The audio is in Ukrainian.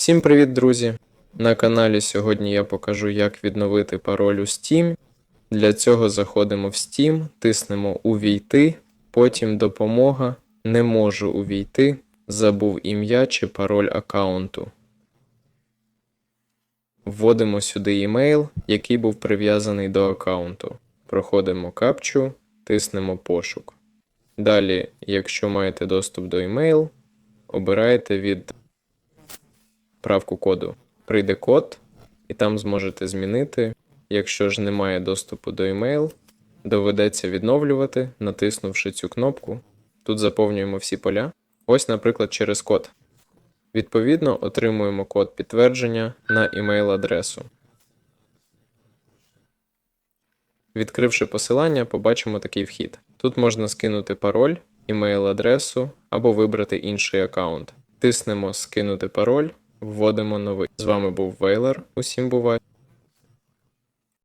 Всім привіт, друзі! На каналі сьогодні я покажу, як відновити пароль у Steam. Для цього заходимо в Steam, тиснемо Увійти, потім допомога. Не можу увійти, забув ім'я чи пароль аккаунту. Вводимо сюди імейл, який був прив'язаний до аккаунту. Проходимо капчу, тиснемо пошук. Далі, якщо маєте доступ до імейл, обираєте від правку коду. Прийде код, і там зможете змінити. Якщо ж немає доступу до email, доведеться відновлювати, натиснувши цю кнопку. Тут заповнюємо всі поля. Ось, наприклад, через код. Відповідно, отримуємо код підтвердження на email-адресу. Відкривши посилання, побачимо такий вхід. Тут можна скинути пароль, імейл-адресу або вибрати інший аккаунт. Тиснемо Скинути пароль, вводимо новий. З вами був Вейлер. Усім бувай!